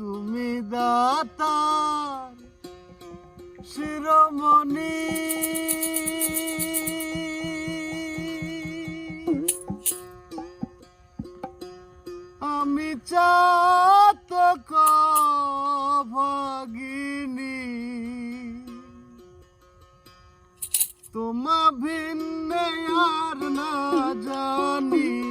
তুমি দাতার শিরোমণি। আমি চাতক ভগিনী। তোমা ভিন্ন আর না জানি।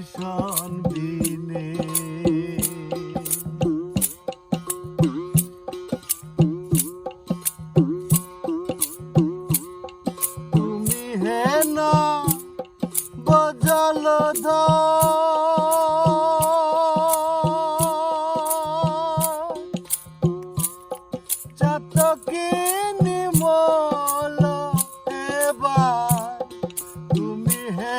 বরিশন বিনে। তুমি হে না বজল চাতকি নিমল এবার তুমি হে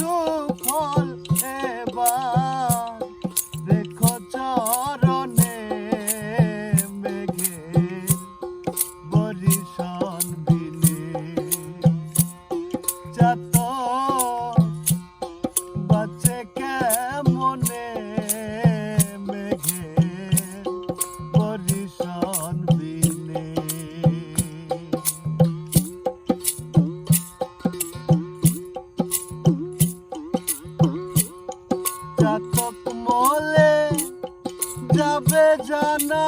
চাতক মলে যাবে জানা।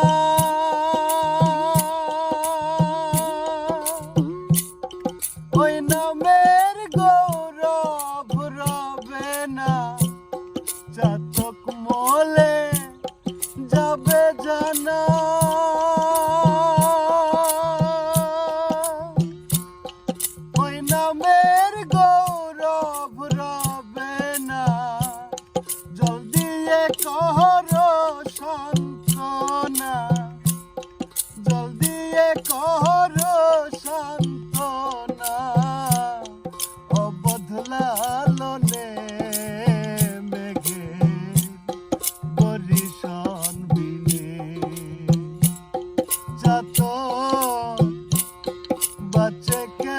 ওই নামের গৌরব রবে না।